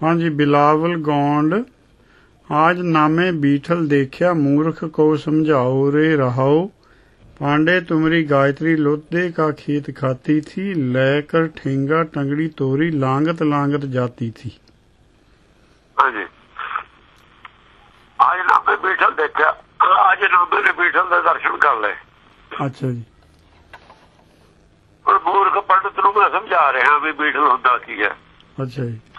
ਹਾਂਜੀ ਬਿਲਾਵਲ ਗੌਂਡ ਆਜ ਨਾਮੇ ਬੀਠਲ ਦੇਖਿਆ ਮੂਰਖ ਕੋ ਸਮਝਾਓ ਰੇ रहाओ पांडे तुमरी गायत्री लोदे का खेत खाती थी लेकर ठेंगा टंगड़ी तोरी लांगत लांगत जाती थी ਹਾਂਜੀ ਅੱਜ ਨਾਮੇ ਬੀਠਲ ਦੇਖਿਆ ਅੱਜ ਨਾਮੇ ਨੇ ਬੀਠਲ ਦੇ ਦਰਸ਼ਨ ਕਰ ਲਏ अच्छा जी ਹੁਣ ਮੂਰਖ ਪੰਡਤ ਨੂੰ ਮੈਂ ਸਮਝਾ ਰਿਹਾ ਵੀ ਬੀਠਲ ਹੁੰਦਾ ਕੀ ਹੈ अच्छा जी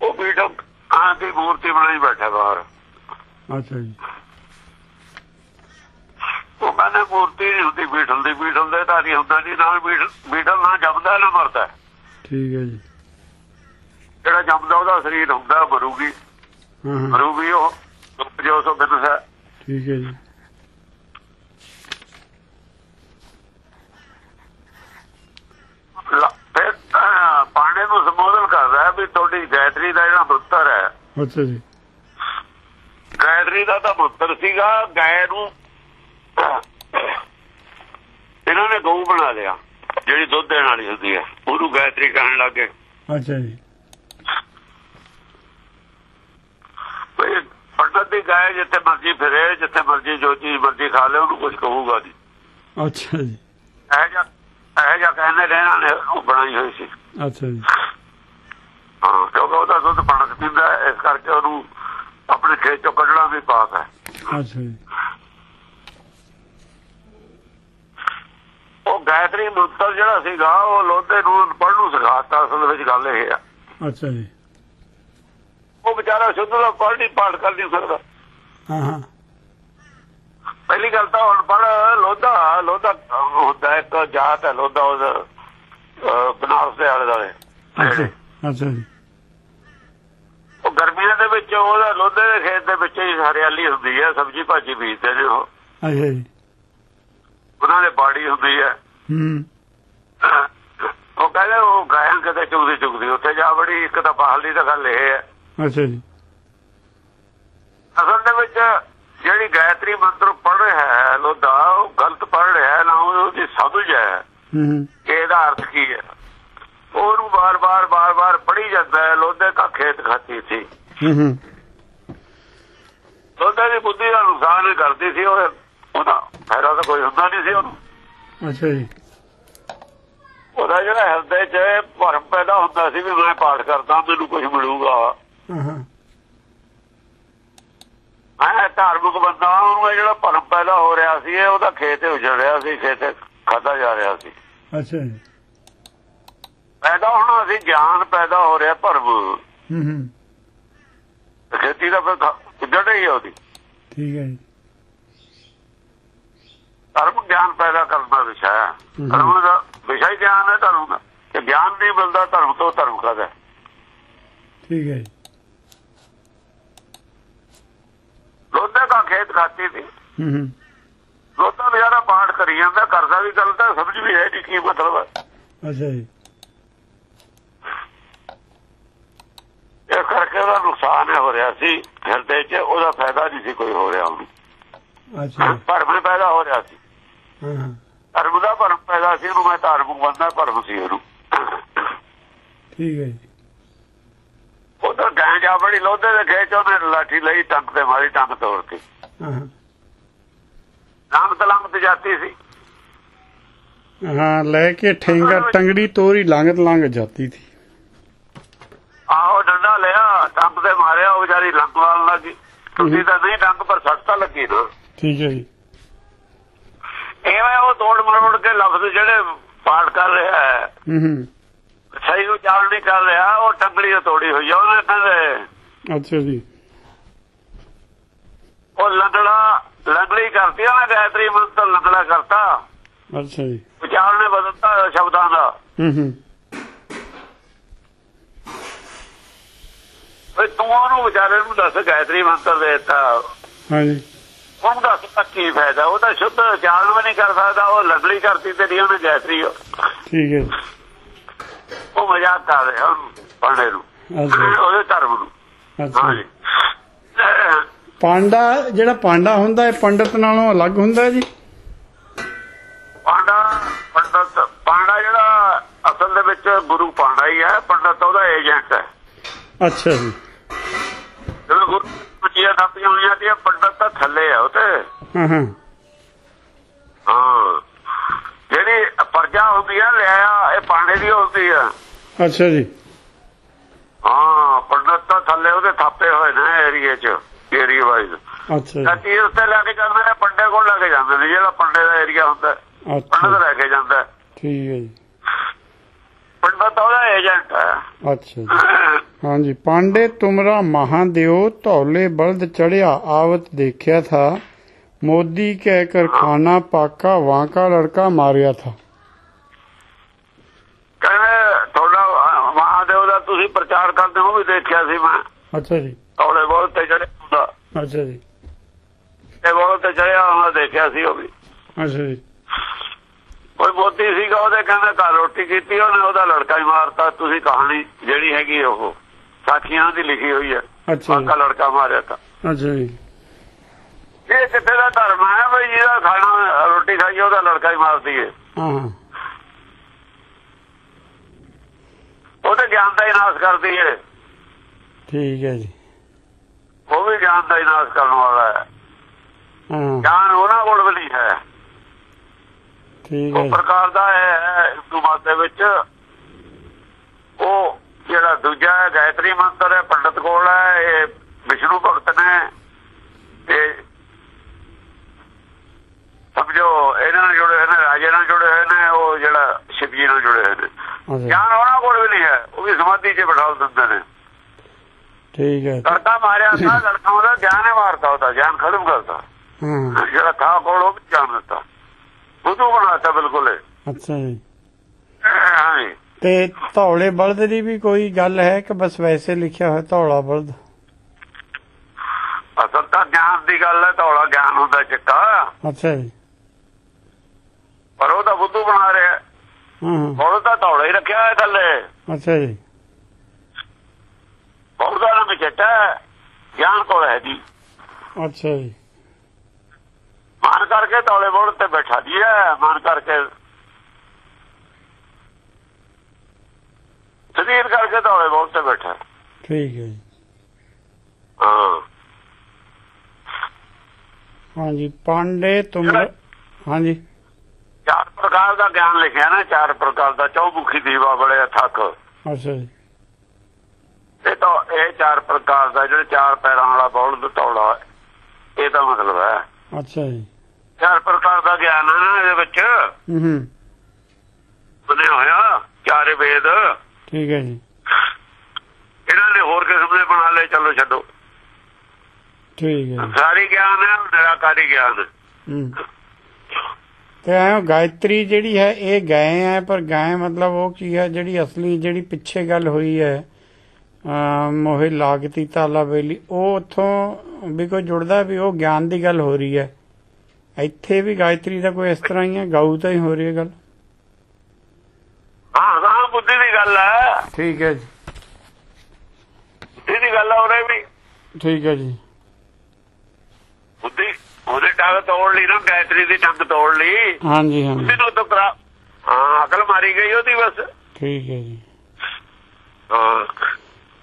ਉਹ ਪੀਟਰ ਕਾਂ ਦੀ ਮੂਰਤੀ ਬਣਾਈ ਬੈਠਾ ਬਾਹਰ। ਅੱਛਾ ਜੀ। ਉਹ ਕਹਿੰਦੇ ਮੂਰਤੀ ਨਹੀਂ ਹੁੰਦੀ ਬੀਟਲ ਦੀ ਬੀਟਲ ਦੇ ਤਾਂ ਧਾਰੀ ਹੁੰਦਾ ਨਹੀਂ ਨਾਲ ਬੀਟਲ ਨਾ ਜੰਮਦਾ ਨਾ ਮਰਦਾ। ਠੀਕ ਹੈ ਜੀ। ਜਿਹੜਾ ਜੰਮਦਾ ਉਹਦਾ ਸਰੀਰ ਹੁੰਦਾ ਮਰੂਗੀ। ਮਰੂਗੀ ਉਹ ਜੋ ਸੋ ਬਿਤਸ ਹੈ ਠੀਕ ਹੈ ਜੀ। ਪਾਣੇ ਨੂੰ ਸਮੋਦ ਵੀ ਤੁਹਾਡੀ ਗੈਟਰੀ ਦਾ ਜਿਹੜਾ ਬੁੱਤਰ ਹੈ। ਅੱਛਾ ਜੀ। ਗੈਟਰੀ ਦਾ ਤਾਂ ਬੁੱਤਰ ਸੀਗਾ ਗਾਇ ਨੂੰ ਇਹਨਾਂ ਨੇ ਗਊ ਬਣਾ ਲਿਆ ਜਿਹੜੀ ਦੁੱਧ ਦੇਣ ਵਾਲੀ ਹੁੰਦੀ ਹੈ। ਉਹਨੂੰ ਗਾਇਤਰੀ ਕਹਿਣ ਲੱਗੇ ਅੱਛਾ ਜੀ। ਕੋਈ ਪੜਤ ਦੀ ਗਾਇ ਜਿੱਥੇ ਮਰਜ਼ੀ ਫਿਰੇ ਜਿੱਥੇ ਮਰਜ਼ੀ ਜੋ ਚੀਜ਼ ਮਰਜ਼ੀ ਖਾ ਲੈ ਉਹਨੂੰ ਕੁਝ ਕਹੂਗਾ ਜੀ ਅੱਛਾ ਜੀ। ਇਹ ਜਾ ਇਹ ਜਾ ਕਹਿੰਦੇ ਰਹਿਣਾ ਨੇ ਉਹ ਬਣਾਈ ਹੋਈ ਸੀ। ਅੱਛਾ ਜੀ। ਕਿਉਂਕਿ ਉਹਦਾ ਦੁੱਧ ਪਾਣਕ ਪੀਂਦਾ ਇਸ ਕਰਕੇ ਉਹਨੂੰ ਆਪਣੇ ਖੇਤ ਚੋਂ ਕੱਢਣਾ ਵੀ ਪਾਪ ਹੈ। ਉਹ ਗਾਇਤਰੀ ਮੰਤਰ ਜਿਹੜਾ ਸੀਗਾ ਉਹ ਲੋਧੇ ਨੂੰ ਪੜ੍ਹਨੂ ਸਿਖਾਤਾ ਅਸਲ ਵਿੱਚ ਗੱਲ ਇਹ ਆ। ਅੱਛਾ ਜੀ। ਉਹ ਵਿਚਾਰਾ ਸ਼ੁੱਧ ਦਾ ਪੜ੍ਹਨੀ ਪਾਠ ਕਰ ਨਹੀਂ ਸਕਦਾ। ਹਾਂ ਹਾਂ। ਪਹਿਲੀ ਗੱਲ ਤਾਂ ਹੁਣ ਪੜ ਲੋਧਾ ਲੋਧਾ ਹੁੰਦਾ ਇੱਕ ਜਾਤ ਹੈ ਲੋਧਾ ਉਸ ਬਨਾਸ ਦੇ ਆਲੇ ਦਾਲੇ ਅੱਛਾ ਜੀ। ਉਹ ਗਰਮੀਆਂ ਦੇ ਵਿੱਚ ਉਹਦਾ ਲੋਧੇ ਦੇ ਖੇਤ ਦੇ ਵਿੱਚ ਹੀ ਹਰਿਆਲੀ ਹੁੰਦੀ ਹੈ ਸਬਜ਼ੀ ਭਾਜੀ ਬੀਜਦੇ ਨੇ ਉਹ। ਅੱਛਾ ਜੀ। ਉਹਨਾਂ ਦੇ ਬਾੜੀ ਹੁੰਦੀ ਹੈ। ਹੂੰ। ਉਹ ਕਹਿੰਦੇ ਉਹ ਗਾਇਨ ਕਦੇ ਚੁਗਦੀ ਚੁਗਦੀ ਉੱਥੇ ਜਾ ਬੜੀ ਇੱਕ ਤਾਂ ਬਾਹਲੀ ਦਾ ਗੱਲ ਇਹ ਹੈ। ਅੱਛਾ ਜੀ। ਅਸਲ ਦੇ ਵਿੱਚ ਜਿਹੜੀ ਗਾਇਤਰੀ ਮੰਤਰ ਪੜ ਰਿਹਾ ਹੈ ਲੋਧਾ ਉਹ ਗਲਤ ਪੜ ਰਿਹਾ ਹੈ ਨਾ ਉਹਦੀ ਸਮਝ ਹੈ। ਹੂੰ। ਇਹਦਾ ਅਰਥ ਕੀ ਹੈ। ਉਹਨੂੰ ਬਾਰ-ਬਾਰ ਬਾਰ-ਬਾਰ ਪੜ੍ਹੀ ਜਾਂਦਾ ਹੈ ਲੋਧੇ ਦਾ ਖੇਤ ਖਾਤੀ ਸੀ हम्म ਲੋਧੇ ਦੀ ਬੁੱਧੀ ਦਾ ਨੁਕਸਾਨ ਹੀ ਕਰਦੀ ਸੀ ਉਹ ਉਹਦਾ ਫਾਇਦਾ ਤਾਂ ਕੋਈ ਹੁੰਦਾ ਨਹੀਂ ਸੀ ਉਹਨੂੰ अच्छा जी ਉਹਦਾ ਜਿਹੜਾ ਹਿਰਦੇ 'ਚ ਭਰਮ ਪੈਦਾ ਹੁੰਦਾ ਸੀ ਵੀ ਮੈਂ ਪਾਠ ਕਰਦਾ ਮੈਨੂੰ ਕੁਝ ਮਿਲੂਗਾ हाँ हाँ ਮੈਂ ਧਾਰਮਿਕ ਬੰਦਾ ਉਹਨੂੰ ਇਹ ਜਿਹੜਾ ਭਰਮ ਪੈਦਾ ਹੋ ਰਿਹਾ ਸੀ ਇਹ ਉਹਦਾ ਖੇਤ ਹੀ ਉਜੜ ਰਿਹਾ ਸੀ ਖੇਤ ਖਾਦਾ ਜਾ ਰਿਹਾ ਸੀ अच्छा जी ਪੈਦਾ ਹੋਣਾ ਸੀ ਗਿਆਨ ਪੈਦਾ ਹੋ ਰਿਹਾ ਭਰਮ। ਹੂੰ ਹੂੰ। ਖੇਤੀ ਦਾ ਜੜ ਹੀ ਉਹਦੀ। ਠੀਕ ਹੈ ਜੀ। ਧਰਮ ਗਿਆਨ ਪੈਦਾ ਕਰਨ ਦਾ ਵਿਸ਼ਾ ਧਰਮ ਦਾ ਵਿਸ਼ਾ ਹੀ ਗਿਆਨ ਹੈ ਧਰਮ ਦਾ। ਕਿ ਗਿਆਨ ਨਹੀਂ ਮਿਲਦਾ ਧਰਮ ਤੋਂ ਧਰਮ ਕਰਦਾ ਠੀਕ ਹੈ ਲੋਧਾ ਦਾ ਖੇਤ ਖਾਤੀ ਸੀ। ਹੂੰ ਹੂੰ। ਲੋਧਾ ਵਿਚਾਰਾ ਪਾਠ ਕਰੀ ਜਾਂਦਾ ਕਰਦਾ ਵੀ ਗਲਤ ਹੈ ਸਮਝ ਵੀ ਹੈ ਨਹੀਂ ਕੀ ਮਤਲਬ ਹੈ। ਅੱਛਾ ਜੀ। ਇਸ ਕਰਕੇ ਉਹਦਾ ਨੁਕਸਾਨ ਹੋ ਰਿਹਾ ਸੀ ਹਿਰਦੇ 'ਚ ਉਹਦਾ ਫਾਇਦਾ ਨਹੀਂ ਸੀ ਕੋਈ ਹੋ ਰਿਹਾ ਉਹਨੂੰ। ਅੱਛਾ। ਭਰਮ ਪੈਦਾ ਹੋ ਰਿਹਾ ਸੀ। ਹਾਂ ਧਰਮ ਦਾ ਭਰਮ ਪੈਦਾ ਸੀ ਉਹਨੂੰ ਮੈਂ ਧਾਰਮਿਕ ਬੰਦਾ ਭਰਮ ਸੀ ਉਹਨੂੰ। ਠੀਕ ਹੈ ਜੀ। ਉਹਦਾ ਗਾਂ ਜਾ ਬੜੀ ਲੋਧੇ ਦੇ ਖੇਚ ਉਹਨੇ ਲਾਠੀ ਲਈ ਟੰਗ ਤੇ ਮਾਰੀ ਟੰਗ ਤੋੜ ਕੇ। ਨਾਮ ਤਲੰਗ ਤੇ ਜਾਂਦੀ ਸੀ। ਹਾਂ ਲੈ ਕੇ ਠੇਂਗਾ ਟੰਗੜੀ ਤੋਰੀ ਲੰਗ ਲੰਗ ਜਾਂਦੀ ਸੀ। ਲਿਆ ਡੰਪ ਦੇ ਮਾਰਿਆ ਉਹ ਵਿਚਾਰੀ ਲੰਗ ਵਾਲ ਲੱਗੀ ਤੁਸੀਂ ਤਾਂ ਨਹੀਂ ਡੰਗ ਪਰ ਸੱਟਾ ਲੱਗੀ ਨਾ। ਠੀਕ ਹੈ ਜੀ। ਐਵੇਂ ਉਹ ਤੋੜ ਮਰੋੜ ਕੇ ਲਫ਼ਜ਼ ਜਿਹੜੇ ਪਾਠ ਕਰ ਰਿਹਾ ਹੈ ਹੂੰ ਸਹੀ ਉਹ ਜਾਲ ਨਹੀਂ ਕਰ ਰਿਹਾ ਉਹ ਟੰਗੜੀ ਤੋੜੀ ਹੋਈ ਆ ਉਹਨੇ ਕਹਿੰਦੇ ਅੱਛਾ ਜੀ। ਉਹ ਲੰਗੜਾ ਲੰਗੜੀ ਕਰਤੀ ਨਾ ਗਾਇਤਰੀ ਮੰਤਰ ਲੰਗੜਾ ਕਰਤਾ। ਅੱਛਾ ਜੀ। ਵਿਚਾਰ ਨੇ ਬਦਲਤਾ ਸ਼ਬਦਾਂ ਦਾ। ਹੂੰ ਹੂੰ। ਵੇ ਤੂੰ ਉਹਨੂੰ ਵਿਚਾਰੇ ਨੂੰ ਦੱਸ ਗਾਇਤਰੀ ਮੰਤਰ ਦੇ ਦਿੱਤਾ। ਹਾਂਜੀ। ਉਹਨੂੰ ਦੱਸ ਤਾਂ ਕੀ ਫਾਇਦਾ ਉਹ ਤਾਂ ਸ਼ੁੱਧ ਜਾਣ ਵੀ ਨਹੀਂ ਕਰ ਸਕਦਾ ਉਹ ਲੱਕੜੀ ਕਰਤੀ ਤੇਰੀ ਉਹਨੇ ਗਾਇਤਰੀ ਠੀਕ ਹੈ ਉਹ ਮਜ਼ਾਕ ਕਰ ਰਿਹਾ ਉਹਨੂੰ ਪੜ੍ਹਨੇ ਨੂੰ ਉਹਦੇ ਧਰਮ ਨੂੰ। ਹਾਂਜੀ। ਪਾਂਡਾ ਜਿਹੜਾ ਪਾਂਡਾ ਹੁੰਦਾ ਹੈ ਪੰਡਤ ਨਾਲੋਂ ਅਲੱਗ ਹੁੰਦਾ ਜੀ? ਪਾਂਡਾ ਪੰਡਤ ਪਾਂਡਾ ਜਿਹੜਾ ਅਸਲ ਦੇ ਵਿੱਚ ਗੁਰੂ ਪਾਂਡਾ ਹੀ ਹੈ ਪੰਡਤ ਉਹਦਾ ਏਜੰਟ ਹੈ। ਅੱਛਾ ਜੀ। ਜਦੋਂ ਗੁਰੂ ਪੁੱਛਿਆ ਥਾਪੀਆਂ ਹੋਈਆਂ ਤੇ ਪੰਡਤ ਤਾਂ ਥੱਲੇ ਆ ਉਹ ਤੇ। ਹਾਂ ਹਾਂ। ਹਾਂ। ਜਿਹੜੀ ਪਰਜਾ ਹੁੰਦੀ ਆ ਲਿਆ ਇਹ ਪਾਣੇ ਦੀ ਹੁੰਦੀ ਆ। ਅੱਛਾ ਜੀ। ਹਾਂ ਪੰਡਤ ਤਾਂ ਥੱਲੇ ਉਹਦੇ ਥਾਪੇ ਹੋਏ ਨੇ ਏਰੀਏ 'ਚ ਏਰੀਆ ਵਾਈਜ਼ ਅੱਛਾ ਚੀਜ਼ ਉੱਤੇ ਲੈ ਕੇ ਜਾਂਦੇ ਨੇ ਪੰਡੇ ਕੋਲ ਲੈ ਕੇ ਜਾਂਦੇ ਨੇ ਜਿਹੜਾ ਪੰਡੇ ਦਾ ਏਰੀਆ ਹੁੰਦਾ ਪੰਡਤ ਲੈ ਕੇ ਜਾਂਦਾ। ਠੀਕ ਹੈ ਜੀ। ਪੰਡਤ ਉਹਦਾ ਏਜੰਟ ਹੈ। ਅੱਛਾ ਜੀ। ਹਾਂਜੀ ਪਾਂਡੇ ਤੁਮਰਾ ਮਹਾਦੇਵ ਧੌਲੇ ਬਲਦ ਚੜਿਆ ਆਵਤ ਦੇਖਿਆ ਥਾ ਮੋਦੀ ਕਹਿ ਕਰ ਖਾਨਾ ਪਾਕਾ ਵਾਂਕਾ ਲੜਕਾ ਮਾਰਿਆ ਥਾ। ਕਹਿੰਦੇ ਤੁਹਾਡਾ ਮਹਾਦੇਵ ਦਾ ਤੁਸੀਂ ਪ੍ਰਚਾਰ ਕਰਦੇ ਹੋ ਵੀ ਦੇਖਿਆ ਸੀ ਮੈਂ। ਅੱਛਾ ਜੀ। ਥੋੜੇ ਬਹੁਤ ਤੇ ਚੜਿਆ ਹੁੰਦਾ। ਅੱਛਾ ਜੀ। ਤੇ ਬਹੁਤ ਤੇ ਚੜਿਆ ਹੁੰਦਾ ਦੇਖਿਆ ਸੀ ਉਹ ਵੀ। ਅੱਛਾ ਜੀ। ਕੋਈ ਮੋਦੀ ਸੀਗਾ ਉਹਦੇ ਕਹਿੰਦੇ ਘਰ ਰੋਟੀ ਕੀਤੀ ਉਹਨੇ ਉਹਦਾ ਲੜਕਾ ਹੀ ਮਾਰਤਾ। ਤੁਸੀਂ ਕਹਾਣੀ ਜਿਹੜੀ ਹੈਗੀ ਉਹ ਸਾਖੀਆਂ ਦੀ ਲਿਖੀ ਹੋਈ ਹੈ ਅੱਛਾ ਲੜਕਾ ਮਾਰਿਆ ਤਾਂ। ਅੱਛਾ ਜੀ। ਇਹ ਕਿੱਥੇ ਦਾ ਧਰਮ ਹੈ ਬਈ ਜਿਹਦਾ ਖਾਣਾ ਰੋਟੀ ਖਾਈ ਉਹਦਾ ਲੜਕਾ ਹੀ ਮਾਰ ਦਈਏ। ਹਾਂ। ਹਾਂ ਉਹਦੇ ਗਿਆਨ ਦਾ ਹੀ ਨਾਸ਼ ਕਰਦੀ ਹੈ ਠੀਕ ਹੈ ਜੀ। ਉਹ ਵੀ ਗਿਆਨ ਦਾ ਹੀ ਨਾਸ਼ ਕਰਨ ਵਾਲਾ ਹਾਂ ਗਿਆਨ ਉਹਨਾਂ ਕੋਲ ਵੀ ਨਹੀਂ ਹੈ ਠੀਕ ਹੈ ਉਹ ਪ੍ਰਕਾਰ ਦਾ ਹੈ ਹਿੰਦੂ ਮਤ ਦੇ ਵਿੱਚ। ਉਹ ਜਿਹੜਾ ਦੂਜਾ ਹੈ ਗਾਇਤਰੀ ਮੰਤਰ ਹੈ ਪੰਡਤ ਕੋਲ ਹੈ ਇਹ ਵਿਸ਼ਨੂੰ ਭਗਤ ਨੇ। ਤੇ ਸਮਝੋ ਇਹਨਾਂ ਨਾਲ ਜੁੜੇ ਹੋਏ ਨੇ ਰਾਜੇ ਨਾਲ ਜੁੜੇ ਹੋਏ ਨੇ ਉਹ ਜਿਹੜਾ ਸ਼ਿਵਜੀ ਨਾਲ ਜੁੜੇ ਹੋਏ ਨੇ। ਗਿਆਨ ਉਹਨਾਂ ਕੋਲ ਵੀ ਨਹੀਂ ਹੈ ਉਹ ਵੀ ਸਮਾਧੀ 'ਚ ਬਿਠਾ ਦਿੰਦੇ ਨੇ। ਠੀਕ ਹੈ। ਲੜਕਾ ਮਾਰਿਆ ਤਾਂ ਲੜਕਾ ਉਹਦਾ ਗਿਆਨ ਹੀ ਮਾਰਦਾ ਉਹਦਾ ਗਿਆਨ ਖਤਮ ਕਰਦਾ ਹਾਂ। ਜਿਹੜਾ ਥਾ ਕੋਲ ਉਹ ਵੀ ਜਾਣ ਦਿੱਤਾ। ਬੁੱਧੂ ਬਣਾਤਾ ਬਿਲਕੁਲ। ਅੱਛਾ ਜੀ। ਤੇ ਧੌਲੇ ਬਲਦ ਦੀ ਵੀ ਕੋਈ ਗੱਲ ਹੈ ਕਿ ਬਸ ਵੈਸੇ ਲਿਖਿਆ ਹੋਇਆ ਧੌਲਾ ਬਲਦ? ਅਸਲ ਤਾਂ ਗਿਆਨ ਦੀ ਗੱਲ ਹੈ ਧੌਲਾ ਗਿਆਨ ਹੁੰਦਾ ਚਿੱਟਾ। ਅੱਛਾ ਜੀ। ਪਰ ਉਹ ਤਾਂ ਬੁੱਧੂ ਬਣਾ ਰਿਹਾ। ਹਾਂ ਹਾਂ। ਉਹ ਤਾਂ ਧੌਲਾ ਹੀ ਰੱਖਿਆ ਹੈ ਥੱਲੇ। ਅੱਛਾ ਜੀ। ਉਹਦਾ ਨਾਮ ਚਿੱਟਾ ਗਿਆਨ ਕੋਲ ਹੈ ਜੀ। ਅੱਛਾ ਜੀ। ਮਾਨ ਕਰਕੇ ਧੌਲੇ ਬੋਲ ਤੇ ਬੈਠਾ ਜੀ ਹੈ ਮਾਨ ਕਰਕੇ। ਸਰੀਰ ਕਰਕੇ ਧੌਲੇ ਬੋਲ ਤੇ ਬੈਠਾ। ਠੀਕ ਹੈ ਜੀ। ਹਾਂ। ਹਾਂਜੀ ਪਾਂਡੇ ਤੁਮ ਹਾਂਜੀ। ਚਾਰ ਪ੍ਰਕਾਰ ਦਾ ਗਿਆਨ ਲਿਖਿਆ ਨਾ ਚਾਰ ਪ੍ਰਕਾਰ ਦਾ ਚੌਮੁਖੀ ਦੀਵਾ ਬੜੇ ਥੱਕ ਅੱਛਾ ਜੀ। ਇਹ ਤਾਂ ਇਹ ਚਾਰ ਪ੍ਰਕਾਰ ਦਾ ਜਿਹੜੇ ਚਾਰ ਪੈਰਾਂ ਵਾਲਾ ਬੌਲਦ ਧੌਲਾ ਇਹਦਾ ਮਤਲਬ ਹੈ। ਅੱਛਾ ਜੀ। ਚਾਰ ਪ੍ਰਕਾਰ ਦਾ ਗਿਆਨ ਹੈ ਨਾ ਇਹਦੇ ਵਿੱਚ। ਹੂੰ ਹੂੰ। ਬਣਿਆ ਹੋਇਆ ਚਾਰੇ ਵੇਦ। ਠੀਕ ਹੈ ਜੀ। ਇਹਨਾਂ ਨੇ ਹੋਰ ਕਿਸਮ ਦੇ ਬਣਾ ਲਏ ਚਲੋ ਛੱਡੋ। ਠੀਕ ਹੈ। ਸਾਰੀ ਗਿਆਨ ਹੈ ਨਿਰਾਕਾਰੀ ਗਿਆਨ। ਹੂੰ। ਤੇ ਐਂ ਗਾਇਤਰੀ ਜਿਹੜੀ ਹੈ ਇਹ ਗਏ ਹੈ ਪਰ ਗਏ ਮਤਲਬ ਉਹ ਕੀ ਹੈ ਜਿਹੜੀ ਅਸਲੀ ਜਿਹੜੀ ਪਿੱਛੇ ਗੱਲ ਹੋਈ ਹੈ ਮੋਹਿ ਲਾਗਤੀ ਤਾਲਾ ਬੇਲੀ ਉਹ ਉਥੋਂ ਵੀ ਕੋਈ ਜੁੜਦਾ ਵੀ ਉਹ ਗਿਆਨ ਦੀ ਗੱਲ ਹੋ ਰਹੀ ਹੈ। ਇੱਥੇ ਵੀ ਗਾਇਤਰੀ ਦਾ ਕੋਈ ਇਸ ਤਰ੍ਹਾਂ ਹੀ ਹੈ? ਗਾਉ ਤਾਂ ਹੀ ਹੋ ਰਹੀ ਹੈ ਗੱਲ। ਹਾਂ ਹਾਂ ਬੁੱਧੀ ਦੀ ਗੱਲ ਹੈ। ਠੀਕ ਹੈ ਜੀ। ਬੁੱਧੀ ਦੀ ਗੱਲ ਹੈ ਉਹਨੇ ਵੀ। ਠੀਕ ਹੈ ਜੀ। ਬੁੱਧੀ ਉਹਨੇ ਟੰਗ ਤੋੜ ਲਈ ਨਾ ਗਾਇਤਰੀ ਦੀ ਟੰਗ ਤੋੜ ਲਈ। ਹਾਂਜੀ ਹਾਂਜੀ। ਬੁੱਧੀ ਨੂੰ ਤਾਂ ਕਰਾ ਹਾਂ ਅਕਲ ਮਾਰੀ ਗਈ ਉਹਦੀ ਬਸ। ਠੀਕ ਹੈ ਜੀ। ਹਾਂ।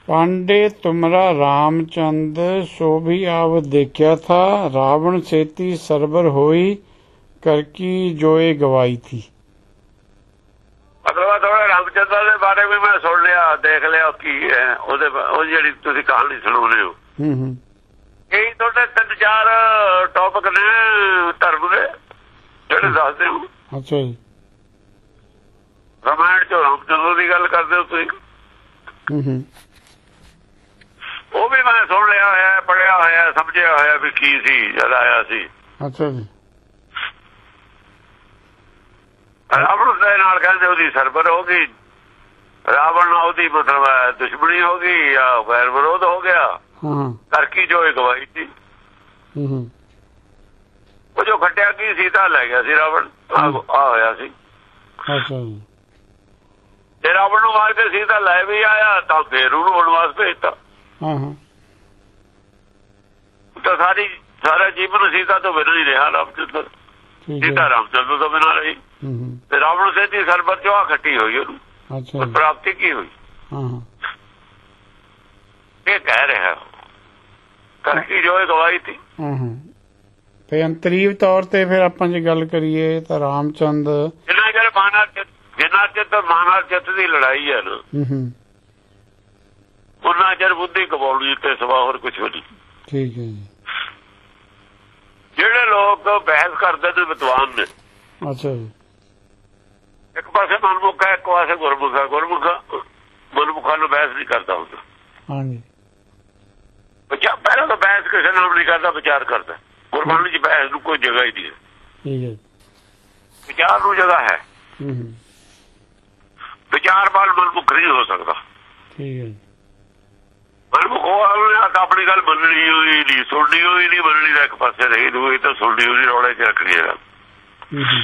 पांडे तुमरा रामचंद शोभी आव देखा था रावण सेती सरबर होई करकी जोए गवाई थी ਮਤਲਬ ਥੋੜਾ ਰਾਮਚੰਦਰ ਦੇ ਬਾਰੇ ਵੀ ਮੈਂ ਸੁਣ ਲਿਆ ਦੇਖ ਲਿਆ ਕੀ ਹੈ ਉਹਦੇ ਬਾ- ਉਹ ਜਿਹੜੀ ਤੁਸੀਂ ਕਹਾਣੀ ਸੁਣਾਉਂਦੇ ਹੋ हम्म हम्म ਇਹ ਤੁਹਾਡੇ ਤਿੰਨ ਚਾਰ ਟੌਪਿਕ ਨੇ ਧਰਮ ਦੇ ਜਿਹੜੇ ਦੱਸਦੇ ਹੋ अच्छा जी ਰਮਾਇਣ ਚ ਰਾਮਚੰਦਰ ਦੀ ਗੱਲ ਕਰਦੇ ਹੋ ਤੁਸੀਂ हम्म हम्म ਉਹ ਵੀ ਮੈਂ ਸੁਣ ਲਿਆ ਹੋਇਆ ਪੜਿਆ ਹੋਇਆ ਸਮਝਿਆ ਹੋਇਆ ਵੀ ਕੀ ਸੀ ਜਦ ਆਇਆ ਸੀ। ਅੱਛਾ ਜੀ। ਅਮਰਤ ਦੇ ਨਾਲ ਕਹਿੰਦੇ ਉਹਦੀ ਸਰਬਰ ਹੋ ਗਈ। ਰਾਵਣ ਨਾਲ ਉਹਦੀ ਮਤਲਬ ਦੁਸ਼ਮਣੀ ਹੋ ਗਈ ਜਾਂ ਫੈਰ ਵਿਰੋਧ ਹੋ ਗਿਆ। ਹਾਂ। ਕਰਕੀ ਜੋ ਗਵਾਈ ਸੀ। ਹੂੰ ਉਹ ਜੋ ਖੱਟਿਆ ਕੀ ਸੀਤਾ ਲੈ ਗਿਆ ਸੀ ਰਾਵਣ। ਆ ਹੋਇਆ ਸੀ। ਅੱਛਾ ਜੀ। ਤੇ ਰਾਵਣ ਨੂੰ ਮਾਰ ਕੇ ਸੀਤਾ ਲੈ ਵੀ ਆਇਆ ਤਾਂ ਫੇਰ ਉਹਨੂੰ ਵਣਵਾਸ ਭੇਜਤਾ। ਹਾਂ ਹਾਂ। ਤਾਂ ਸਾਰੀ ਸਾਰਾ ਜੀਵਨ ਸੀਤਾ ਤੋਂ ਬਿਨਾਂ ਹੀ ਰਿਹਾ ਰਾਮਚੰਦਰ। ਸੀਤਾ ਰਾਮਚੰਦਰ ਤੋਂ ਬਿਨਾਂ ਰਹੀ। ਤੇ ਰਾਵਣ ਸੇਤੀ ਸਰਬਤ ਚੋਂ ਖੱਟੀ ਹੋਈ ਉਹਨੂੰ। ਅੱਛਾ ਪ੍ਰਾਪਤੀ ਕੀ ਹੋਈ? ਹਾਂ ਇਹ ਕਹਿ ਰਿਹਾ। ਕਰਕੇ ਜੋ ਇਹ ਗਵਾਹੀ ਸੀ ਤੇ ਅੰਤਰੀਵ ਤੌਰ ਤੇ ਫਿਰ ਆਪਾਂ ਜੇ ਗੱਲ ਕਰੀਏ ਤਾਂ ਰਾਮਚੰਦ ਜਿੰਨਾ ਚਿਰ ਮਾਨਾ ਜਿੰਨਾ ਚਿਰ ਮਾਨਾ ਜਿੱਤ ਦੀ ਲੜਾਈ ਹੈ ਨਾ ਉਹਨਾਂ ਚਿਰ ਬੁੱਧੀ ਕਬਾਉਣੀ ਤੇ ਸਵਾ ਹੋਰ ਕੁਝ ਨਹੀਂ। ਠੀਕ ਹੈ ਜੀ। ਜਿਹੜੇ ਲੋਕ ਬਹਿਸ ਕਰਦੇ ਨੇ ਵਿਦਵਾਨ ਨੇ। ਅੱਛਾ ਜੀ। ਇੱਕ ਪਾਸੇ ਮਨਮੁਖ ਹੈ ਇੱਕ ਪਾਸੇ ਗੁਰਮੁਖ। ਗੁਰਮੁਖ ਗੁਰਮੁਖਾਂ ਨੂੰ ਬਹਿਸ ਨਹੀਂ ਕਰਦਾ ਹੁੰਦਾ। ਹਾਂਜੀ। ਵਿਚਾਰ ਪਹਿਲਾਂ ਤਾਂ ਬਹਿਸ ਕਿਸੇ ਨਾਲ ਨਹੀਂ ਕਰਦਾ ਵਿਚਾਰ ਕਰਦਾ। ਗੁਰਬਾਣੀ ਚ ਬਹਿਸ ਨੂੰ ਕੋਈ ਜਗ੍ਹਾ ਹੀ ਨਹੀਂ ਹੈ। ਠੀਕ ਹੈ। ਵਿਚਾਰ ਨੂੰ ਜਗ੍ਹਾ ਹੈ। ਹੂੰ ਹੂੰ। ਵਿਚਾਰ ਬਾਲ ਮਨਮੁਖ ਨਹੀਂ ਹੋ ਸਕਦਾ। ਠੀਕ ਹੈ। ਮਨਮੁਖ ਉਹਨੇ ਤਾਂ ਆਪਣੀ ਗੱਲ ਮੰਨਣੀ ਹੋਈ ਨਹੀਂ ਸੁਣਨੀ ਹੋਈ ਨਹੀਂ ਮੰਨਣੀ ਦਾ ਇੱਕ ਪਾਸੇ ਰਹੀ ਦੂਈ ਤਾਂ ਸੁਣਨੀ ਹੋਈ ਰੌਲੇ ਚ ਹੂੰ ਹੂੰ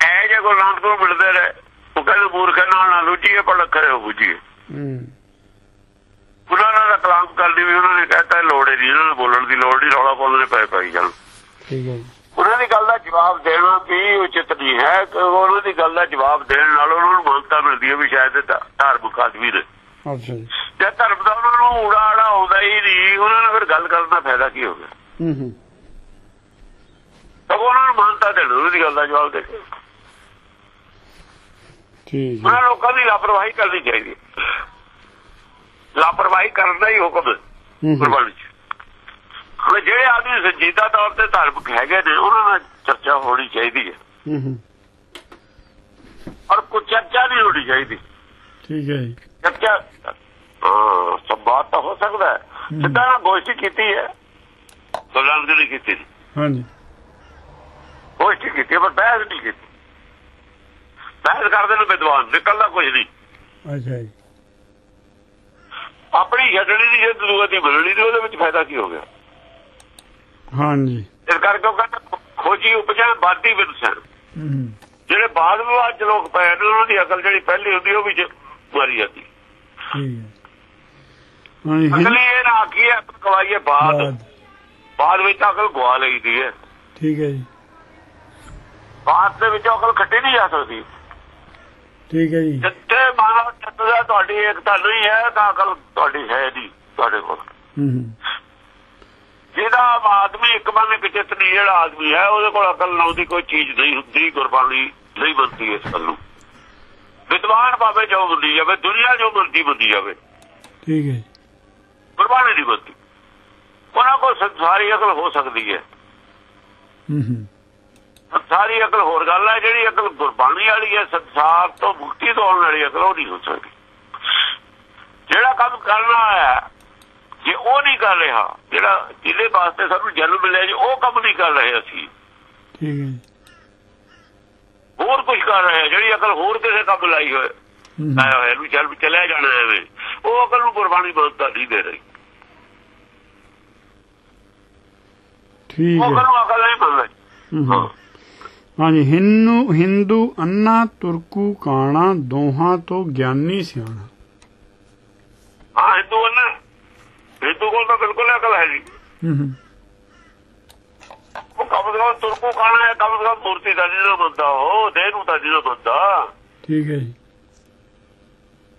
ਐ ਜੇ ਗੁਰੂ ਨਾਨਕ ਨੂੰ ਮਿਲਦੇ ਰਹੇ ਉਹ ਕਹਿੰਦੇ ਮੂਰਖ ਨਾਲ ਨਾ ਲੁੱਟੀਏ ਪਰ ਲੱਖਰੇ ਹੋ ਬੁੱਝੀਏ। ਹੂੰ। ਉਹਨਾਂ ਨਾਲ ਤਾਂ ਕਲਾਮ ਕਰਨੀ ਵੀ ਉਹਨਾਂ ਨੇ ਕਹਿਤਾ ਲੋੜ ਨਹੀਂ ਉਹਨਾਂ ਨੂੰ ਬੋਲਣ ਦੀ ਲੋੜ ਨਹੀਂ ਰੌਲਾ ਪਾਉਣ ਦੇ ਪਏ ਪਾਈ ਜਾਣ। ਠੀਕ ਹੈ ਉਹਨਾਂ ਦੀ ਗੱਲ ਦਾ ਜਵਾਬ ਦੇਣਾ ਵੀ ਉਚਿਤ ਨਹੀਂ ਹੈ ਕਿ ਉਹਨਾਂ ਦੀ ਗੱਲ ਦਾ ਜਵਾਬ ਦੇਣ ਨਾਲ ਉਹਨਾਂ ਨੂੰ ਮਾਨਤਾ ਮਿਲਦੀ ਹੈ ਵੀ ਸ਼ਾਇਦ ਧਾਰਮਿਕ ਆਦਮੀ ਨੇ। ਅੱਛਾ ਜੀ। ਜੇ ਧਰਮ ਦਾ ਉਹਨਾਂ ਨੂੰ ਊੜਾ ਆੜਾ ਆਉਂਦਾ ਹੀ ਨਹੀਂ ਉਹਨਾਂ ਨਾਲ ਫਿਰ ਗੱਲ ਕਰਨ ਦਾ ਫਾਇਦਾ ਕੀ ਹੋ ਗਿਆ? ਹੂੰ ਹੂੰ। ਤਾਂ ਉਹਨਾਂ ਨੂੰ ਮਾਨਤਾ ਦੇਣ ਉਹਨਾਂ ਦੀ ਗੱਲ ਦਾ ਜਵਾਬ ਦੇ ਠੀਕ ਹੈ। ਲੋਕਾਂ ਦੀ ਲਾਪਰਵਾਹੀ ਕਰਨੀ ਚਾਹੀਦੀ। ਲਾਪਰਵਾਹੀ ਕਰਨ ਦਾ ਹੀ ਹੁਕਮ ਹੈ ਗੁਰਬਾਣੀ ਚ। ਹੁਣ ਜਿਹੜੇ ਆਦਮੀ ਸੰਜੀਦਾ ਤੌਰ ਤੇ ਧਾਰਮਿਕ ਹੈਗੇ ਨੇ ਉਹਨਾਂ ਨਾਲ ਚਰਚਾ ਹੋਣੀ ਚਾਹੀਦੀ ਹੈ। ਹੂੰ ਹੂੰ। ਔਰ ਕੋਈ ਚਰਚਾ ਨਹੀਂ ਹੋਣੀ ਚਾਹੀਦੀ। ਠੀਕ ਹੈ ਜੀ। ਚਰਚਾ ਹਾਂ ਸੰਵਾਦ ਤਾਂ ਹੋ ਸਕਦਾ। ਸਿੱਧਾ ਨਾ ਗੋਸ਼ਟੀ ਕੀਤੀ ਹੈ। ਗੁਰਨਾਨਕ ਨੇ ਕੀਤੀ। ਹਾਂਜੀ। ਗੋਸ਼ਟੀ ਕੀਤੀ ਪਰ ਬਹਿਸ ਨਹੀਂ ਕੀਤੀ। ਬਹਿਸ ਕਰਦੇ ਨੇ ਵਿਦਵਾਨ ਨਿਕਲਦਾ ਕੁਝ ਨਹੀਂ ਅੱਛਾ ਜੀ। ਆਪਣੀ ਛੱਡਣੀ ਦੀ ਜੇ ਦੂਏ ਦੀ ਬਦਲਣੀ ਦੀ ਉਹਦੇ ਵਿੱਚ ਫਾਇਦਾ ਕੀ ਹੋ ਗਿਆ? ਹਾਂਜੀ। ਇਸ ਕਰਕੇ ਉਹ ਕਹਿੰਦਾ ਖੋਜੀ ਉਪਜਾਂ ਬਾਦੀ ਵਿਦਸਨ। ਜਿਹੜੇ ਬਾਦ ਵਿਵਾਦ ਚ ਲੋਕ ਪਏ ਨੇ ਉਹਨਾਂ ਦੀ ਅਕਲ ਜਿਹੜੀ ਪਹਿਲੀ ਹੁੰਦੀ ਉਹ ਵੀ ਚ ਮਾਰੀ ਜਾਂਦੀ। ਅਕਲੀ ਇਹ ਨਾ ਆਖੀ ਹੈ ਕਵਾਈਏ ਬਾਦ ਬਾਦ। ਬਾਦ ਵਿੱਚ ਅਕਲ ਗਵਾ ਲਈਦੀ ਹੈ। ਠੀਕ ਹੈ ਜੀ। ਬਾਦ ਦੇ ਵਿੱਚ ਅਕਲ ਖੱਟੀ ਨਹੀਂ ਜਾ ਸਕਦੀ। ਠੀਕ ਹੈ ਜੀ। ਜਿੱਥੇ ਮਾਨਵ ਚਿੱਤ ਦਾ ਤੁਹਾਡੀ ਏਕਤਾ ਨਹੀਂ ਹੈ ਤਾਂ ਅਕਲ ਤੁਹਾਡੀ ਹੈ ਨਹੀਂ ਤੁਹਾਡੇ ਕੋਲ। ਜਿਹਦਾ ਆਦਮੀ ਇੱਕ ਮਨ ਇੱਕ ਚਿੱਤ ਨਹੀਂ ਜਿਹੜਾ ਆਦਮੀ ਹੈ ਉਹਦੇ ਕੋਲ ਅਕਲ ਨਾਉ ਦੀ ਕੋਈ ਚੀਜ਼ ਨਹੀਂ ਹੁੰਦੀ ਗੁਰਬਾਣੀ ਨਹੀਂ ਮੰਨਦੀ ਇਸ ਗੱਲ ਨੂੰ। ਵਿਦਵਾਨ ਭਾਵੇਂ ਜੋ ਮੰਨੀ ਜਾਵੇ ਦੁਨੀਆ ਜੋ ਮਰਜ਼ੀ ਮੰਨੀ ਜਾਵੇ। ਠੀਕ ਹੈ। ਗੁਰਬਾਣੀ ਨਹੀਂ ਮੰਨਦੀ ਉਹਨਾਂ ਕੋਲ ਸੰਸਾਰੀ ਅਕਲ ਹੋ ਸਕਦੀ ਹੈ। ਹੂੰ ਹੂੰ। ਸੰਸਾਰੀ ਅਕਲ ਹੋਰ ਗੱਲ ਹੈ ਜਿਹੜੀ ਅਕਲ ਗੁਰਬਾਣੀ ਵਾਲੀ ਹੈ ਸੰਸਾਰ ਤੋਂ ਮੁਕਤੀ ਤੋਂ ਆਉਣ ਵਾਲੀ ਅਕਲ ਉਹ ਨਹੀਂ ਹੋ ਸਕਦੀ। ਜਿਹੜਾ ਕੰਮ ਕਰਨਾ ਹੈ ਜੇ ਉਹ ਨਹੀਂ ਕਰ ਰਿਹਾ ਜਿਹੜਾ ਜਿਹਦੇ ਵਾਸਤੇ ਸਾਨੂੰ ਜਨਮ ਮਿਲਿਆ ਜੀ ਉਹ ਕੰਮ ਨਹੀਂ ਕਰ ਰਹੇ ਅਸੀਂ। ਠੀਕ ਹੈ। ਹੋਰ ਕੁਝ ਕਰ ਰਹੇ ਜਿਹੜੀ ਅਕਲ ਹੋਰ ਕਿਸੇ ਕੰਮ ਲਾਈ ਹੋਏ। ਆਇਆ ਹੋਇਆ ਇਹਨੂੰ ਚੱਲ ਚਲਿਆ ਜਾਣਾ ਐਵੇਂ। ਉਹ ਅਕਲ ਨੂੰ ਗੁਰਬਾਣੀ ਮਾਨਤਾ ਨਹੀਂ ਦੇ ਰਹੀ। ਠੀਕ ਉਹ ਹੈ। ਅਕਲ ਨੂੰ ਅਕਲ ਨਹੀਂ ਮੰਨ ਹੂੰ। ਹਾਂਜੀ ਹਿੰਦੂ ਹਿੰਦੂ ਅੰਨਾ ਤੁਰਕੂ ਕਾਣਾ ਦੋਹਾਂ ਤੋਂ ਗਿਆਨੀ ਸਿਆਣਾ। ਹਾਂ ਹਿੰਦੂ ਨਾ ਹਿੰਦੂ ਕੋਲ ਤਾਂ ਬਿਲਕੁਲ ਅਕਲ ਹੈ ਜੀ ਹੂੰ ਹੂੰ। ਉਹ ਕਮ ਸੇ ਕਮ ਤੁਰਕੂ ਖਾਣਾ ਹੈ ਕਮ ਸੇ ਕਮ ਮੂਰਤੀ ਦਾ ਜਿਹੜਾ ਬੰਦਾ ਉਹ ਦੇਹ ਨੂੰ ਤਾਂ ਜਿਹੜਾ ਬੰਦਾ। ਠੀਕ ਹੈ ਜੀ।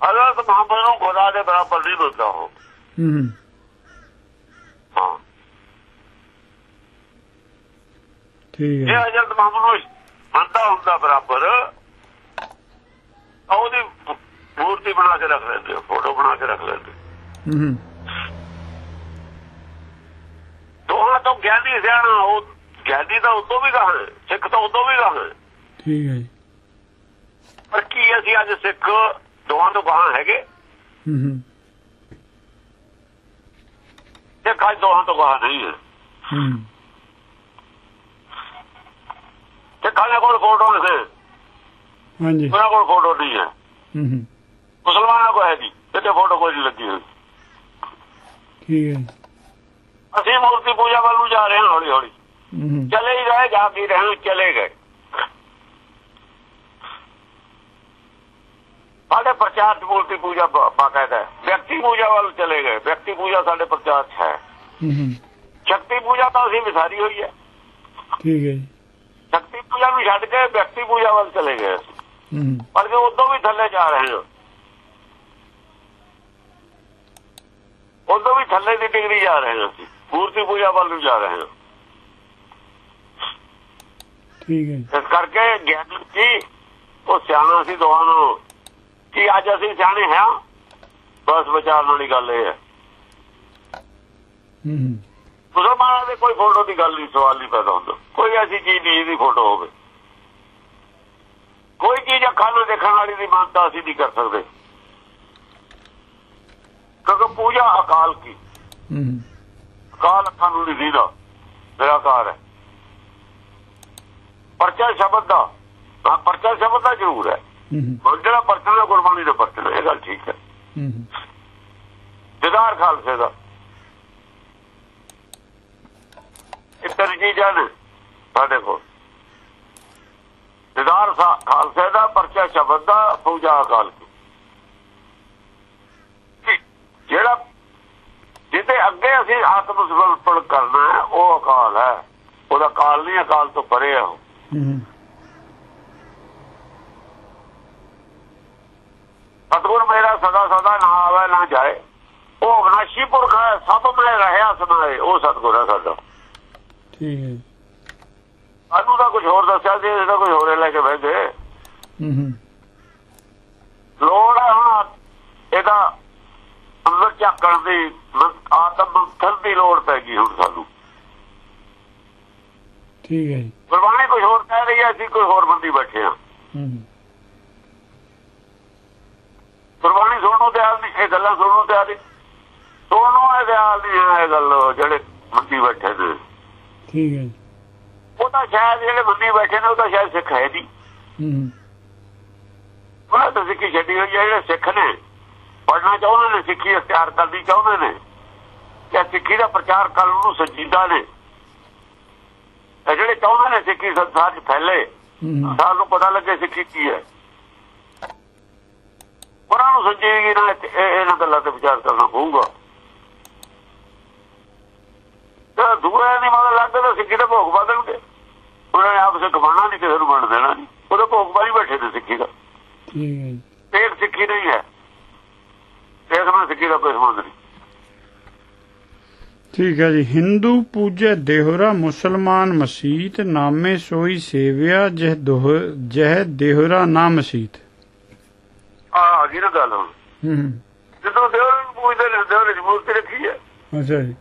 ਹਜ਼ਰਤ ਮੁਹੰਮਦ ਨੂੰ ਖੁਦਾ ਦੇ ਬਰਾਬਰ ਨਹੀਂ ਬੰਦਾ ਉਹ। ਹੂੰ ਹੂੰ। ਠੀਕ ਜੇ ਹੈ ਹਜ਼ਰਤ ਮੁਹੰਮਦ ਨੂੰ ਮੰਨਦਾ ਹੁੰਦਾ ਬਰਾਬਰ ਉਹਦੀ ਮੂਰਤੀ ਬਣਾ ਕੇ ਰੱਖ ਲੈਂਦੇ ਫੋਟੋ ਬਣਾ ਕੇ ਰੱਖ ਲੈਂਦੇ ਹੂੰ ਹੂੰ ਦੋਹਾਂ ਤੋਂ ਗਿਆਨੀ ਸਿਆਣਾ ਉਹ ਗਿਆਨੀ ਤਾਂ ਉਦੋਂ ਵੀ ਕਹਾਂ ਸਿੱਖ ਤਾਂ ਉਦੋਂ ਵੀ ਕਹਾਂ ਠੀਕ ਹੈ ਪਰ ਕੀ ਅਸੀਂ ਅੱਜ ਸਿੱਖ ਦੋਹਾਂ ਤੋਂ ਕਹਾਂ ਹੈਗੇ? ਹੂੰ ਹੂੰ। ਦੋਹਾਂ ਤੋਂ ਕਹਾਂ ਨਹੀਂ ਹੈ। ਹੂੰ। ਸਿੱਖਾਂ ਦੇ ਕੋਲ ਫੋਟੋ ਨਹੀਂ ਹਾਂਜੀ। ਉਹਨਾਂ ਕੋਲ ਫੋਟੋ ਨਹੀਂ ਹੈ। ਹੂੰ ਹੂੰ। ਮੁਸਲਮਾਨਾਂ ਕੋਲ ਹੈ ਜੀ ਇੱਥੇ ਫੋਟੋ ਕੋਈ ਨਹੀਂ ਲੱਗੀ ਹੋਈ। ਠੀਕ ਹੈ। ਅਸੀਂ ਮੂਰਤੀ ਪੂਜਾ ਵੱਲ ਨੂੰ ਜਾ ਰਹੇ ਹਾਂ ਹੌਲੀ ਹੌਲੀ। ਹੂੰ। ਹੂੰ ਚਲੇ ਹੀ ਗਏ ਜਾ ਕੇ ਰਹੇ ਹਾਂ, ਚਲੇ ਗਏ। ਸਾਡੇ ਪ੍ਰਚਾਰ 'ਚ ਮੂਰਤੀ ਪੂਜਾ ਬ- ਬਾਕਾਇਦਾ ਹੈ। ਵਿਅਕਤੀ ਪੂਜਾ ਵੱਲ ਚਲੇ ਗਏ। ਵਿਅਕਤੀ ਪੂਜਾ ਸਾਡੇ ਪ੍ਰਚਾਰ 'ਚ ਹੈ। ਹੂੰ ਹੂੰ। ਸ਼ਕਤੀ ਪੂਜਾ ਤਾਂ ਅਸੀਂ ਵਿਸਾਰੀ ਹੋਈ ਹੈ। ਠੀਕ ਹੈ ਜੀ। ਸ਼ਕਤੀ ਪੂਜਾ ਨੂੰ ਛੱਡ ਕੇ ਵਿਅਕਤੀ ਪੂਜਾ ਵੱਲ ਚਲੇ ਗਏ ਅਸੀਂ। ਹੂੰ ਪਰ ਕਿ ਉਦੋਂ ਵੀ ਥੱਲੇ ਜਾ ਰਹੇ ਹਾਂ ਉਦੋਂ ਵੀ ਥੱਲੇ ਦੀ ਡਿਗਰੀ ਜਾ ਰਹੇ ਹਾਂ ਅਸੀਂ। ਮੂਰਤੀ ਪੂਜਾ ਵੱਲ ਨੂੰ ਜਾ ਰਹੇ ਹਾਂ। ਠੀਕ ਹੈ। ਇਸ ਕਰਕੇ ਗਿਆਨ ਕੀ ਉਹ ਸਿਆਣਾ ਸੀ ਦੋਹਾਂ ਨੂੰ ਕਿ ਅੱਜ ਅਸੀਂ ਸਿਆਣੇ ਹਾਂ? ਬਸ ਵਿਚਾਰਨ ਵਾਲੀ ਗੱਲ ਇਹ ਹੈ। ਹੂੰ ਹੂੰ। ਮੁਸਲਮਾਨਾਂ ਦੇ ਕੋਈ ਫੋਟੋ ਦੀ ਗੱਲ ਨਹੀਂ ਸਵਾਲ ਨਹੀਂ ਪੈਦਾ ਹੁੰਦਾ। ਕੋਈ ਐਸੀ ਚੀਜ਼ ਨਹੀਂ ਜਿਹਦੀ ਫੋਟੋ ਹੋਵੇ। ਕੋਈ ਚੀਜ਼ ਅੱਖਾਂ ਨਾਲ ਦੇਖਣ ਵਾਲੀ ਦੀ ਮਾਨਤਾ ਅਸੀਂ ਨਹੀਂ ਕਰ ਸਕਦੇ। ਕਿਉਂਕਿ ਪੂਜਾ ਅਕਾਲ ਕੀ। ਹੂੰ। ਹੂੰ ਅਕਾਲ ਅੱਖਾਂ ਨੂੰ ਨਹੀਂ ਦੀਦਾ। ਨਿਰਾਕਾਰ ਹੈ। ਪਰਚਾ ਸ਼ਬਦ ਦਾ। ਪਰਚਾ ਸ਼ਬਦ ਦਾ ਜ਼ਰੂਰ ਹੈ। ਹੂੰ ਹੂੰ। ਹੁਣ ਜਿਹੜਾ ਪਰਚਾ ਦਾ ਗੁਰਬਾਣੀ ਦਾ ਪਰਚਾ ਇਹ ਗੱਲ ਠੀਕ ਹੈ। ਹੂੰ ਹੂੰ। ਦਿਦਾਰ ਖਾਲਸੇ ਦਾ। ਇਹ ਚੀਜ਼ਾਂ ਨੇ ਸਾਡੇ ਕੋਲ। ਦਿਦਾਰ ਖਾਲਸੇ ਦਾ ਪਰਚਾ ਸ਼ਬਦ ਦਾ ਪੂਜਾ ਅਕਾਲ ਕੀ ਜਿਹੜਾ ਅੱਗੇ ਅਸੀਂ ਆਤਮ ਸਮਰਪਣ ਕਰਨਾ ਹੈ ਉਹ ਅਕਾਲ ਹੈ। ਉਹਦਾ ਕਾਲ ਨਹੀਂ ਅਕਾਲ ਤੋਂ ਪਰੇ ਹੈ ਉਹ। ਸਤਿਗੁਰ ਮੇਰਾ ਸਦਾ ਸਦਾ ਨਾ ਆਵੇ ਨਾ ਜਾਏ। ਉਹ ਅਵਨਾਸ਼ੀ ਪੁਰਖ ਹੈ ਸਭ ਮੈਂ ਰਹਿਆ ਸਮਾਏ। ਉਹ ਸਤਿਗੁਰ ਹੈ ਸਾਡਾ। ਠੀਕ ਹੈ। ਸਾਨੂੰ ਤਾਂ ਕੁਝ ਹੋਰ ਦੱਸਿਆ ਸੀ ਇਹਦਾ ਕੁਝ ਹੋਰੇ ਲੈ ਕੇ ਗਏ। ਹੂੰ ਹੂੰ। ਲੋੜ ਹੈ ਹੁਣ ਇਹਦਾ ਝਾਕਣ ਦੀ ਆਤਮ ਮੰਥਨ ਦੀ ਲੋੜ ਪੈ ਗਈ ਹੁਣ ਸਾਨੂੰ। ਠੀਕ ਹੈ ਜੀ। ਗੁਰਬਾਣੀ ਕੁਝ ਹੋਰ ਕਹਿ ਰਹੀ ਹੈ ਅਸੀਂ ਕੋਈ ਹੋਰ ਬੰਦੀ ਬੈਠੇ ਹਾਂ। ਗੁਰਬਾਣੀ ਨੂੰ ਤਿਆਰ ਨਹੀਂ ਇਹ ਗੱਲਾਂ ਤਿਆਰ ਨਹੀਂ। ਸੁਣਨ ਨੂੰ ਇਹ ਤਿਆਰ ਨਹੀਂ ਹੈ ਇਹ ਗੱਲ ਜਿਹੜੇ ਬੰਦੀ ਬੈਠੇ ਨੇ। ਠੀਕ ਹੈ ਜੀ। ਉਹ ਤਾਂ ਸ਼ਾਇਦ ਜਿਹੜੇ ਬੰਦੀ ਬੈਠੇ ਨੇ ਉਹ ਤਾਂ ਸ਼ਾਇਦ ਸਿੱਖ ਹੈ ਹੂੰ ਹੂੰ। ਉਹਨਾਂ ਤਾਂ ਸਿੱਖੀ ਛੱਡੀ ਹੋਈ ਹੈ ਜਿਹੜੇ ਸਿੱਖ ਨੇ। ਪੜਨਾ ਚਾਹੁੰਦੇ ਨੇ ਸਿੱਖੀ ਅਖਤਿਆਰ ਕਰਨੀ ਚਾਹੁੰਦੇ ਨੇ। ਕਿ ਸਿੱਖੀ ਦਾ ਪ੍ਰਚਾਰ ਕਰਨ ਨੂੰ ਸੰਜੀਦਾ ਨੇ। ਜਿਹੜੇ ਚਾਹੁੰਦੇ ਨੇ ਸਿੱਖੀ ਸੰਸਾਰ 'ਚ ਫੈਲੇ ਹੂੰ। ਸਾਨੂੰ ਪਤਾ ਲੱਗੇ ਸਿੱਖੀ ਕੀ ਹੈ। ਉਹਨਾਂ ਨੂੰ ਸੰਜੀਦਗੀ ਨਾਲ ਇਹ- ਇਹ- ਇਹਨਾਂ ਗੱਲਾਂ ਤੇ ਵਿਚਾਰ ਕਰਨਾ ਪਊਗਾ। ਤੇ ਦੂਰੇ ਨਹੀਂ ਮਨ ਲੱਗਦਾ ਤਾਂ ਸਿੱਖੀ ਦੇ ਭੋਗ ਬਦਲਣਗੇ ਉਹਨਾਂ ਨੇ ਆਪ ਸੇ ਕਮਾਣਾ ਨਹੀਂ ਕਿਸੇ ਨੂੰ ਬਣ ਦੇਣਾ ਨਹੀਂ। ਉਹਦੇ ਭੋਗ ਬਾਈ ਬੈਠੇ ਨੇ ਸਿੱਖੀ ਦਾ। ਠੀਕ ਹੈ ਸਿੱਖੀ ਨਹੀਂ ਹੈ। ਇਸ ਨਾਲ ਸਿੱਖੀ ਦਾ ਕੋਈ ਸੰਬੰਧ ਨਹੀਂ। ਠੀਕ ਹੈ ਜੀ ਹਿੰਦੂ ਪੂਜੈ ਦੇਹੁਰਾ ਮੁਸਲਮਾਨ ਮਸੀਤ ਨਾਮੇ ਸੋਈ ਸੇਵਿਆ ਜਹ ਦੋਹ ਜਹ ਦੇਹੁਰਾ ਨਾ ਮਸੀਤ। ਆ ਨਾ ਗੱਲ ਹੂੰ ਜਦੋਂ ਦੇਵਰ ਨੂੰ ਪੂਜਦੇ ਨੇ ਦੇਵਰ ਦੀ ਮੂਰਤੀ ਰੱਖੀ ਹੈ। ਅੱਛਾ ਜੀ।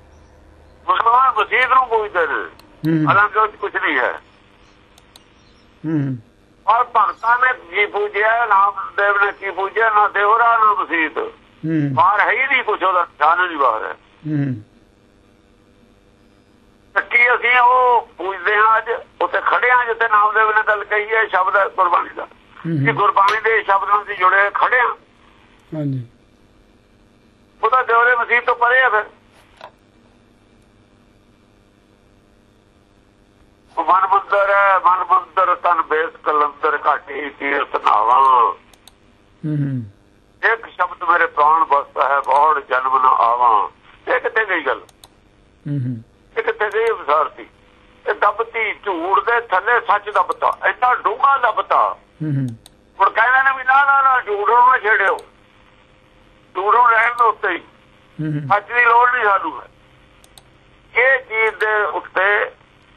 ਮੁਸਲਮਾਨ ਮਸੀਤ ਨੂੰ ਪੂਜਦੇ ਨੇ। ਹਾਲਾਂਕਿ ਉਹ ਕੁਝ ਨਹੀਂ ਹੈ। ਹੂੰ ਔਰ ਭਗਤਾਂ ਨੇ ਕੀ ਪੂਜਿਆ ਨਾਮਦੇਵ ਨੇ ਕੀ ਪੂਜਿਆ ਨਾ ਦੇਵਰਾ ਨਾ ਮਸੀਤ। ਬਾਹਰ ਹੈ ਹੀ ਨਹੀਂ ਕੁਝ ਉਹਦਾ ਜਾਣ ਨਹੀਂ ਬਾਹਰ ਹੈ। ਸੱਚੀ ਅਸੀਂ ਉਹ ਪੂਜਦੇ ਹਾਂ ਅੱਜ ਉੱਥੇ ਖੜੇ ਹਾਂ ਜਿੱਥੇ ਨਾਮਦੇਵ ਨੇ ਗੱਲ ਕਹੀ ਹੈ ਸ਼ਬਦ ਗੁਰਬਾਣੀ ਦਾ। ਕਿ ਗੁਰਬਾਣੀ ਦੇ ਸ਼ਬਦਾਂ ਨਾਲ ਜੁੜੇ ਖੜੇ ਹਾਂਜੀ। ਉਹਦਾ ਦੇਵਰੇ ਮਸੀਤ ਤੋਂ ਪਰੇ ਹੈ ਫਿਰ। ਉਹ ਮਨ ਮੰਦਰ ਹੈ ਮਨ ਮੰਦਰ ਤਨ ਬੇਸ ਕਲੰਦਰ ਘਾਟੀ ਤੀਰਥ ਨਾਵਾਂ। ਹੂੰ। ਇੱਕ ਸ਼ਬਦ ਮੇਰੇ ਪ੍ਰਾਣ ਬਸਤਾ ਹੈ ਬੋੜ ਜਨਮ ਨਾ ਆਵਾਂ ਇਹ ਕਿੱਥੇ ਗਈ ਗੱਲ? ਹੂੰ ਹੂੰ। ਇਹ ਕਿੱਥੇ ਗਈ ਵਿਸਾਰ ਸੀ ਇਹ ਦਬਤੀ ਝੂੜ ਦੇ ਥੱਲੇ ਸੱਚ ਦਬਤਾ ਇੰਨਾ ਡੂੰਘਾ ਦਬਤਾ ਹੂੰ ਹੂੰ। ਹੁਣ ਕਹਿੰਦੇ ਨੇ ਵੀ ਨਾ ਨਾ ਨਾ ਝੂੜ ਨੂੰ ਛੇੜਿਓ। ਝੂੜ ਰਹਿਣ ਦੇ ਉੱਤੇ ਹੀ। ਸੱਚ ਦੀ ਲੋੜ ਨਹੀਂ ਸਾਨੂੰ। ਇਹ ਚੀਜ਼ ਦੇ ਉੱਤੇ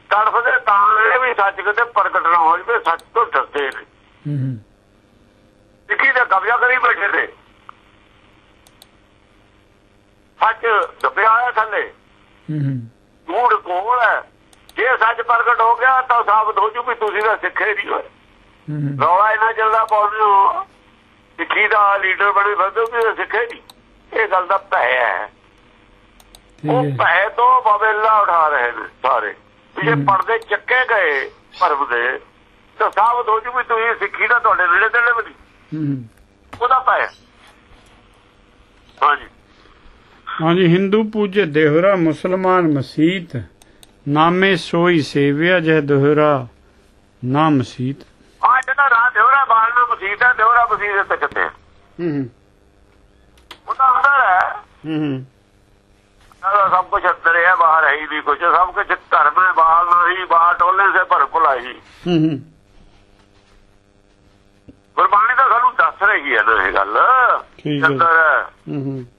ਤੜਫਦੇ ਤਾਂ ਇਹ ਵੀ ਸੱਚ ਕਿਤੇ ਪ੍ਰਗਟ ਨਾ ਹੋ ਜਵੇ ਸੱਚ ਤੋਂ ਡਰਦੇ ਨੇ। ਹੂੰ ਹੂੰ। ਸਿੱਖੀ ਦਾ ਕਬਜ਼ਾ ਕਰੀ ਬੈਠੇ ਨੇ। ਸੱਚ ਦੱਬਿਆ ਹੋਇਆ ਥੱਲੇ। ਹੂੰ ਹੂੰ। ਝੂਠ ਕੋਲ ਹੈ। ਜੇ ਸੱਚ ਪ੍ਰਗਟ ਹੋ ਗਿਆ ਤਾਂ ਸਾਬਤ ਹੋ ਜੂ ਵੀ ਤੁਸੀਂ ਤਾਂ ਸਿੱਖੇ ਨਹੀਂ ਹੋਏ। ਰੌਲਾ ਇਹਨਾਂ ਚੱਲਦਾ ਪਾਉਂਦੇ ਹੋ। ਸਿੱਖੀ ਦਾ ਲੀਡਰ ਬਣੇ ਫਿਰਦੇ ਹੋ ਕਿ ਸਿੱਖੇ ਨਹੀਂ? ਇਹ ਗੱਲ ਦਾ ਭੈ ਹੈ। ਉਹ ਭੈ ਤੋਂ ਬਬੇਲਾ ਉਠਾ ਰਹੇ ਨੇ ਸਾਰੇ। ਵੀ ਜੇ। ਪਰਦੇ ਚੱਕੇ ਗਏ ਭਰਮ ਦੇ ਤਾਂ ਸਾਬਤ ਹੋ ਜੂ ਵੀ ਤੁਸੀਂ ਸਿੱਖੀ ਦਾ ਤੁਹਾਡੇ ਨੇੜੇ ਤੇੜੇ ਵੀ ਨਹੀਂ। ਹੂੰ ਹੂੰ। ਉਹਦਾ ਭੈ। ਹਾਂਜੀ। ਹਾਂਜੀ ਹਿੰਦੂ ਪੂਜੈ ਦੇਹੁਰਾ ਮੁਸਲਮਾਨ ਮਸੀਤ ਨਾਮੇ ਸੋਈ ਸੇਵਿਆ ਜਹ ਦੇਹੁਰਾ ਨਾ ਮਸੀਤ। ਆ ਜਿਹੜਾ ਰਾਹ ਦੇਵਰਾ ਬਾਹਰ ਨੂੰ ਮਸੀਤ ਹੈ ਦੇਵਰਾ ਮਸੀਤ ਤੇ ਕਿੱਥੇ ਹੈ? ਹੂੰ ਹੂੰ। ਉਹਦਾ ਅੰਦਰ ਹੈ। ਹੂੰ ਹੂੰ। ਉਹਦਾ ਸਭ ਕੁਝ ਅੰਦਰ ਹੈ ਬਾਹਰ ਹੈ ਹੀ ਨਹੀਂ ਕੁਝ ਸਭ ਕੁਝ ਧਰਮ ਹੈ ਬਾਹਰ ਨਹੀਂ ਬਾਹਰ ਟੋਲੇ ਸੇ ਭਰ ਭੁਲਾਈ ਹੂੰ ਹੂੰ। ਅੱਖਰ ਹੀ ਹੈ ਨਾ ਇਹ ਗੱਲ। ਠੀਕ ਹੈ। ਹੂੰ ਹੂੰ।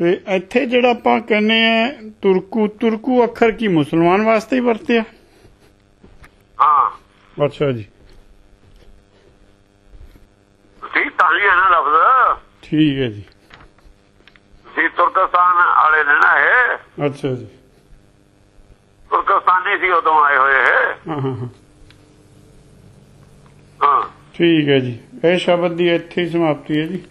ਤੇ ਇੱਥੇ ਜਿਹੜਾ ਆਪਾਂ ਕਹਿੰਦੇ ਆ ਤੁਰਕੂ ਤੁਰਕੂ ਅੱਖਰ ਕੀ ਮੁਸਲਮਾਨ ਵਾਸਤੇ ਹੀ ਵਰਤਿਆ ਹਾਂ। ਅੱਛਾ ਜੀ। ਠੀਕ ਤਾਂ ਹੀ ਹੈ ਨਾ ਲਫ਼ਜ਼? ਠੀਕ ਹੈ ਜੀ। ਸੀ ਤੁਰਕਸਤਾਨ ਵਾਲੇ ਨੇ ਨਾ ਇਹ? ਅੱਛਾ ਜੀ। ਤੁਰਕਸਤਾਨੀ ਸੀ ਉਦੋਂ ਆਏ ਹੋਏ ਹਾਂ ਹਾਂ ਠੀਕ ਹੈ ਜੀ। ਇਹ ਸ਼ਬਦ ਦੀ ਇੱਥੇ ਹੀ ਸਮਾਪਤੀ ਹੈ ਜੀ।